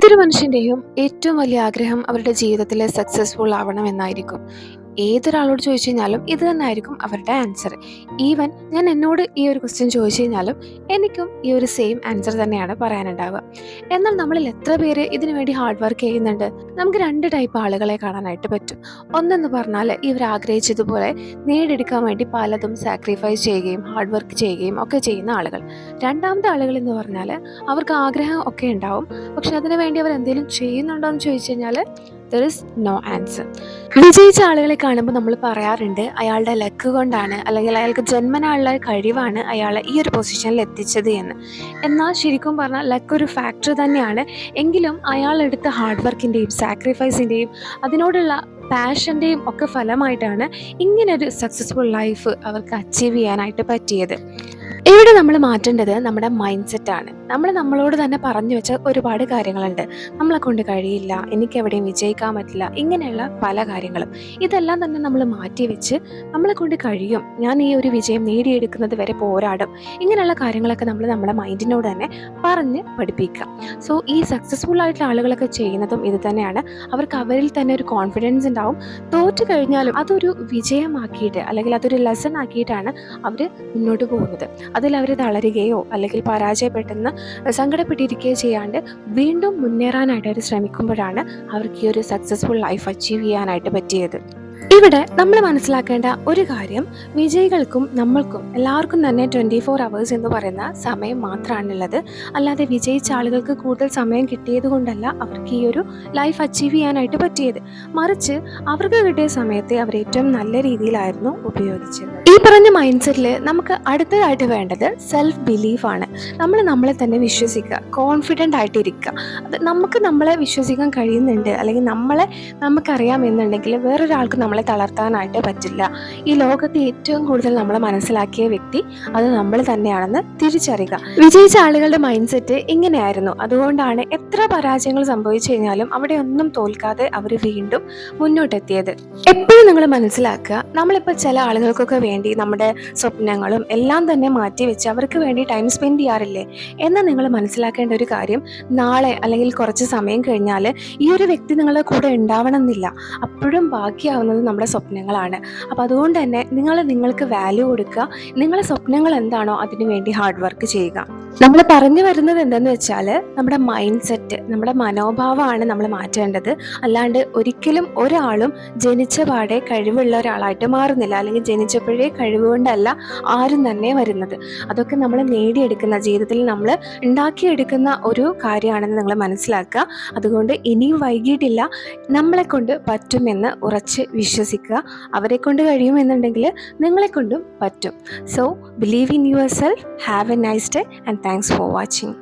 ഏതൊരു മനുഷ്യന്റെയും ഏറ്റവും വലിയ ആഗ്രഹം അവരുടെ ജീവിതത്തിൽ സക്സസ്ഫുൾ ആവണം എന്നായിരിക്കും. ഏതൊരാളോട് ചോദിച്ചു കഴിഞ്ഞാലും ഇത് തന്നെയായിരിക്കും അവരുടെ ആൻസർ ഈവൻ ഞാൻ എന്നോട് ഈ ഒരു ക്വസ്റ്റ്യൻ ചോദിച്ചു കഴിഞ്ഞാലും എനിക്കും ഈ ഒരു സെയിം ആൻസർ തന്നെയാണ് പറയാനുണ്ടാവുക. എന്നാൽ നമ്മളിൽ എത്ര പേര് ഇതിനു വേണ്ടി ഹാർഡ് വർക്ക് ചെയ്യുന്നുണ്ട്? നമുക്ക് രണ്ട് ടൈപ്പ് ആളുകളെ കാണാനായിട്ട് പറ്റും. ഒന്നെന്ന് പറഞ്ഞാൽ ഇവർ ആഗ്രഹിച്ചതുപോലെ നേടിയെടുക്കാൻ വേണ്ടി പലതും സാക്രിഫൈസ് ചെയ്യുകയും ഹാർഡ് വർക്ക് ചെയ്യുകയും ഒക്കെ ചെയ്യുന്ന ആളുകൾ. രണ്ടാമത്തെ ആളുകൾ എന്ന് പറഞ്ഞാൽ അവർക്ക് ആഗ്രഹം ഒക്കെ ഉണ്ടാവും. പക്ഷെ അതിനു വേണ്ടി അവർ എന്തെങ്കിലും ചെയ്യുന്നുണ്ടോ എന്ന് ചോദിച്ചു കഴിഞ്ഞാൽ ദർ ഇസ് നോ ആൻസർ വിജയിച്ച ആളുകളെ കാണുമ്പോൾ നമ്മൾ പറയാറുണ്ട് അയാളുടെ ലക്ക് കൊണ്ടാണ് അല്ലെങ്കിൽ അയാൾക്ക് ജന്മനാളുള്ള കഴിവാണ് അയാളെ ഈ ഒരു പൊസിഷനിൽ എത്തിച്ചത് എന്ന്. എന്നാൽ ശരിക്കും പറഞ്ഞാൽ ലക്ക് ഒരു ഫാക്ടർ തന്നെയാണ്. എങ്കിലും അയാൾ എടുത്ത ഹാർഡ് വർക്കിന്റെയും സാക്രിഫൈസിന്റെയും അതിനോടുള്ള പാഷന്റെയും ഒക്കെ ഫലമായിട്ടാണ് ഇങ്ങനൊരു സക്സസ്ഫുൾ ലൈഫ് അവർക്ക് അച്ചീവ് ചെയ്യാനായിട്ട് പറ്റിയത്. ഇവിടെ നമ്മൾ മാറ്റേണ്ടത് നമ്മുടെ മൈൻഡ് സെറ്റാണ് നമ്മൾ നമ്മളോട് തന്നെ പറഞ്ഞു വെച്ച ഒരുപാട് കാര്യങ്ങളുണ്ട്. നമ്മളെ കൊണ്ട് കഴിയില്ല എനിക്ക് എവിടെയും വിജയിക്കാൻ പറ്റില്ല ഇങ്ങനെയുള്ള പല കാര്യങ്ങളും. ഇതെല്ലാം തന്നെ നമ്മൾ മാറ്റി വെച്ച് നമ്മളെ കൊണ്ട് കഴിയും. ഞാൻ ഈ ഒരു വിജയം നേടിയെടുക്കുന്നത് വരെ പോരാടും. ഇങ്ങനെയുള്ള കാര്യങ്ങളൊക്കെ നമ്മൾ നമ്മുടെ മൈൻഡിനോട് തന്നെ പറഞ്ഞ് പഠിപ്പിക്കുക. സോ ഈ സക്സസ്ഫുൾ ആയിട്ടുള്ള ആളുകളൊക്കെ ചെയ്യുന്നതും ഇത് തന്നെയാണ്. അവർക്ക് അവരിൽ തന്നെ ഒരു കോൺഫിഡൻസ് ഉണ്ടാവും. തോറ്റു കഴിഞ്ഞാലും അതൊരു വിജയമാക്കിയിട്ട് അല്ലെങ്കിൽ അതൊരു ലെസൺ ആക്കിയിട്ടാണ് അവർ മുന്നോട്ട് പോകുന്നത്. അതിൽ അവർ തളരുകയോ അല്ലെങ്കിൽ പരാജയപ്പെട്ടെന്ന് സങ്കടപ്പെട്ടിരിക്കുകയോ ചെയ്യാണ്ട് വീണ്ടും മുന്നേറാനായിട്ട് അവർ ശ്രമിക്കുമ്പോഴാണ് അവർക്ക് ഈ ഒരു സക്സസ്ഫുൾ ലൈഫ് അച്ചീവ് ചെയ്യാനായിട്ട് പറ്റിയത്. ഇവിടെ നമ്മൾ മനസ്സിലാക്കേണ്ട ഒരു കാര്യം വിജയികൾക്കും നമ്മൾക്കും എല്ലാവർക്കും തന്നെ ട്വന്റി ഫോർ അവേഴ്സ് എന്ന് പറയുന്ന സമയം മാത്രമാണുള്ളത്. അല്ലാതെ വിജയിച്ച ആളുകൾക്ക് കൂടുതൽ സമയം കിട്ടിയത് കൊണ്ടല്ല അവർക്ക് ഈ ഒരു ലൈഫ് അച്ചീവ് ചെയ്യാനായിട്ട് പറ്റിയത്. മറിച്ച് അവർക്ക് കിട്ടിയ സമയത്തെ അവർ ഏറ്റവും നല്ല രീതിയിലായിരുന്നു ഉപയോഗിച്ചത്. ഈ പറഞ്ഞ മൈൻഡ് സെറ്റിൽ നമുക്ക് അടുത്തതായിട്ട് വേണ്ടത് സെൽഫ് ബിലീഫാണ് നമ്മൾ നമ്മളെ തന്നെ വിശ്വസിക്കുക കോൺഫിഡന്റ് ആയിട്ടിരിക്കുക. അത് നമുക്ക് നമ്മളെ വിശ്വസിക്കാൻ കഴിയുന്നുണ്ട് അല്ലെങ്കിൽ നമ്മളെ നമുക്കറിയാം എന്നുണ്ടെങ്കിൽ വേറൊരാൾക്ക് നമ്മളെ തളർത്താനായിട്ട് പറ്റില്ല. ഈ ലോകത്ത് ഏറ്റവും കൂടുതൽ നമ്മളെ മനസ്സിലാക്കിയ വ്യക്തി അത് നമ്മൾ തന്നെയാണെന്ന് തിരിച്ചറിയുക. വിജയിച്ച ആളുകളുടെ മൈൻഡ് സെറ്റ് ഇങ്ങനെയായിരുന്നു. അതുകൊണ്ടാണ് എത്ര പരാജയങ്ങൾ സംഭവിച്ചു കഴിഞ്ഞാലും അവിടെ ഒന്നും തോൽക്കാതെ അവർ വീണ്ടും മുന്നോട്ടെത്തിയത്. എപ്പോഴും നിങ്ങൾ മനസ്സിലാക്കുക നമ്മളിപ്പോൾ ചില ആളുകൾക്കൊക്കെ വേണ്ടി നമ്മുടെ സ്വപ്നങ്ങളും എല്ലാം തന്നെ മാറ്റി വെച്ച് അവർക്ക് വേണ്ടി ടൈം സ്പെൻഡ് ചെയ്യാറില്ലേ? എന്ന് നിങ്ങൾ മനസ്സിലാക്കേണ്ട ഒരു കാര്യം നാളെ അല്ലെങ്കിൽ കുറച്ച് സമയം കഴിഞ്ഞാൽ ഈ ഒരു വ്യക്തി നിങ്ങളുടെ കൂടെ ഉണ്ടാവണം എന്നില്ല അപ്പോഴും ബാക്കിയാവുന്നത് നമ്മുടെ സ്വപ്നങ്ങളാണ്. അപ്പോൾ അതുകൊണ്ട് തന്നെ നിങ്ങൾ നിങ്ങൾക്ക് വാല്യൂ കൊടുക്കുക. നിങ്ങളുടെ സ്വപ്നങ്ങൾ എന്താണോ അതിനു വേണ്ടി ഹാർഡ് വർക്ക് ചെയ്യുക. നമ്മൾ പറഞ്ഞു വരുന്നത് എന്തെന്ന് വെച്ചാൽ നമ്മുടെ മൈൻഡ് സെറ്റ് നമ്മുടെ മനോഭാവമാണ് നമ്മൾ മാറ്റേണ്ടത്. അല്ലാണ്ട് ഒരിക്കലും ഒരാളും ജനിച്ച പാടെ കഴിവുള്ള ഒരാളായിട്ട് മാറുന്നില്ല. അല്ലെങ്കിൽ ജനിച്ചപ്പോഴേ കഴിവ് കൊണ്ടല്ല ആരും തന്നെ വരുന്നത്. അതൊക്കെ നമ്മൾ നേടിയെടുക്കുന്ന ജീവിതത്തിൽ നമ്മൾ ഉണ്ടാക്കിയെടുക്കുന്ന ഒരു കാര്യമാണെന്ന് നിങ്ങൾ മനസ്സിലാക്കുക. അതുകൊണ്ട് ഇനിയും വൈകിട്ടില്ല. നമ്മളെ കൊണ്ട് പറ്റുമെന്ന് ഉറച്ച് വിശ്വസിക്കുക. അവരെ കൊണ്ട് കഴിയുമെന്നുണ്ടെങ്കിൽ നിങ്ങളെ കൊണ്ടും പറ്റും. So believe in yourself have a nice day and thanks for watching